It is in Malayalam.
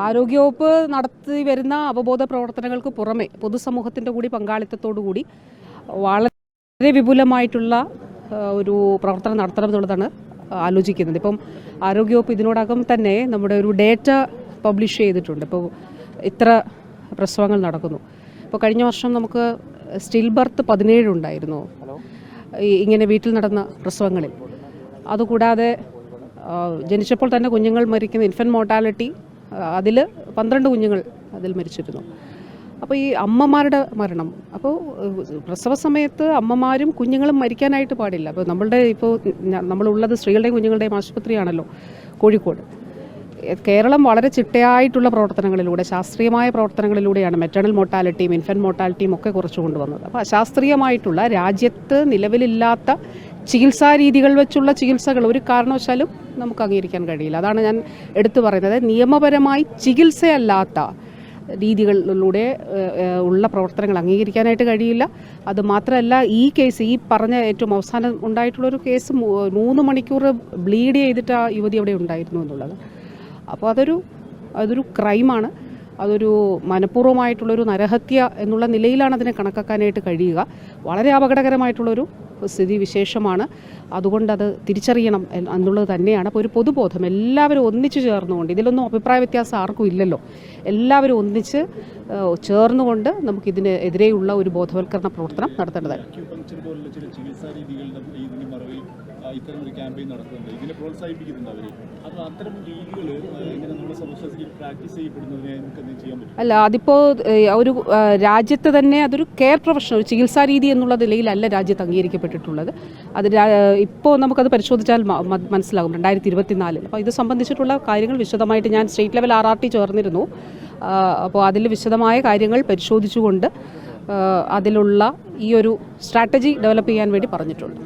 ആരോഗ്യവകുപ്പ് നടത്തി വരുന്ന അവബോധ പ്രവർത്തനങ്ങൾക്ക് പുറമെ പൊതുസമൂഹത്തിന്റെ കൂടി പങ്കാളിത്തത്തോടു കൂടി വളരെ വിപുലമായിട്ടുള്ള ഒരു പ്രവർത്തനം നടത്തണം എന്നുള്ളതാണ് ആലോചിക്കുന്നത്. ഇപ്പം ആരോഗ്യവകുപ്പ് ഇതിനോടകം തന്നെ നമ്മുടെ ഒരു ഡേറ്റ പബ്ലിഷ് ചെയ്തിട്ടുണ്ട്. ഇപ്പോൾ ഇത്ര പ്രസവങ്ങൾ നടക്കുന്നു. ഇപ്പോൾ കഴിഞ്ഞ വർഷം നമുക്ക് സ്റ്റിൽ ബർത്ത് പതിനേഴ് ഉണ്ടായിരുന്നു. ഈ ഇങ്ങനെ വീട്ടിൽ നടന്ന പ്രസവങ്ങളിൽ. അതുകൂടാതെ ജനിച്ചപ്പോൾ തന്നെ കുഞ്ഞുങ്ങൾ മരിക്കുന്ന ഇൻഫന്റ് മോർട്ടാലിറ്റി അതിൽ പന്ത്രണ്ട് കുഞ്ഞുങ്ങൾ അതിൽ മരിച്ചിരുന്നു. അപ്പോൾ ഈ അമ്മമാരുടെ മരണം. അപ്പോൾ പ്രസവ സമയത്ത് അമ്മമാരും കുഞ്ഞുങ്ങളും മരിക്കാനായിട്ട് പാടില്ല. അപ്പോൾ നമ്മളുടെ ഇപ്പോൾ നമ്മളുള്ളത് സ്ത്രീകളുടെയും കുഞ്ഞുങ്ങളുടെയും ആശുപത്രിയാണല്ലോ കോഴിക്കോട്. കേരളം വളരെ ചിട്ടയായിട്ടുള്ള പ്രവർത്തനങ്ങളിലൂടെ ശാസ്ത്രീയമായ പ്രവർത്തനങ്ങളിലൂടെയാണ് മെറ്റേണൽ മോർട്ടാലിറ്റിയും ഇൻഫന്റ് മോർട്ടാലിറ്റിയും ഒക്കെ കുറച്ച് കൊണ്ടുവന്നത്. അപ്പോൾ അശാസ്ത്രീയമായിട്ടുള്ള രാജ്യത്ത് നിലവിലില്ലാത്ത ചികിത്സാ രീതികൾ വെച്ചുള്ള ചികിത്സകൾ ഒരു കാരണവശാലും നമുക്ക് അംഗീകരിക്കാൻ കഴിയില്ല. അതാണ് ഞാൻ എടുത്തു പറയുന്നത്. നിയമപരമായി ചികിത്സയല്ലാത്ത രീതികളിലൂടെ ഉള്ള പ്രവർത്തനങ്ങൾ അംഗീകരിക്കാനായിട്ട് കഴിയില്ല. അത് മാത്രമല്ല ഈ കേസ് ഈ പറഞ്ഞ ഏറ്റവും അവസാനം ഉണ്ടായിട്ടുള്ളൊരു കേസ് മൂന്ന് മണിക്കൂർ ബ്ലീഡ് ചെയ്തിട്ട് ആ യുവതി അവിടെ ഉണ്ടായിരുന്നു എന്നുള്ളത്. അപ്പോൾ അതൊരു അതൊരു ക്രൈമാണ്. അതൊരു മനഃപൂർവമായിട്ടുള്ളൊരു നരഹത്യ എന്നുള്ള നിലയിലാണ് അതിനെ കണക്കാക്കാനായിട്ട് കഴിയുക. വളരെ അപകടകരമായിട്ടുള്ളൊരു സ്ഥിതി വിശേഷമാണ് അതുകൊണ്ട് അത് തിരിച്ചറിയണം എന്നുള്ളത് തന്നെയാണ്. അപ്പോൾ ഒരു പൊതുബോധം. എല്ലാവരും ഒന്നിച്ചു ചേർന്നുകൊണ്ട് ഇതിലൊന്നും അഭിപ്രായ വ്യത്യാസം ആർക്കും ഇല്ലല്ലോ. എല്ലാവരും ഒന്നിച്ച് ചേർന്നുകൊണ്ട് നമുക്കിതിന് എതിരെയുള്ള ഒരു ബോധവൽക്കരണ പ്രവർത്തനം നടത്തേണ്ടതാണ് ഇതിന് ഇതിനെ പ്രോത്സാഹിപ്പിക്കുന്നുണ്ട് അവർ പ്രാക്ടീസ് നമുക്ക് അല്ല അതിപ്പോ ഒരു രാജ്യത്ത് തന്നെ അതൊരു കെയർ പ്രൊഫഷൻ ഒരു ചികിത്സാ രീതി എന്നുള്ള നിലയിലല്ല രാജ്യത്ത് അംഗീകരിക്കപ്പെട്ടിട്ടുള്ളത്. അത് ഇപ്പോൾ നമുക്കത് പരിശോധിച്ചാൽ മനസ്സിലാകും രണ്ടായിരത്തി ഇരുപത്തിനാലിൽ അപ്പോൾ ഇത് സംബന്ധിച്ചിട്ടുള്ള കാര്യങ്ങൾ വിശദമായിട്ട് ഞാൻ state level R R T ചേർന്നിരുന്നു. അപ്പോൾ അതിൽ വിശദമായ കാര്യങ്ങൾ പരിശോധിച്ചുകൊണ്ട് അതിലുള്ള ഈ ഒരു സ്ട്രാറ്റജി ഡെവലപ്പ് ചെയ്യാൻ വേണ്ടി പറഞ്ഞിട്ടുണ്ട്.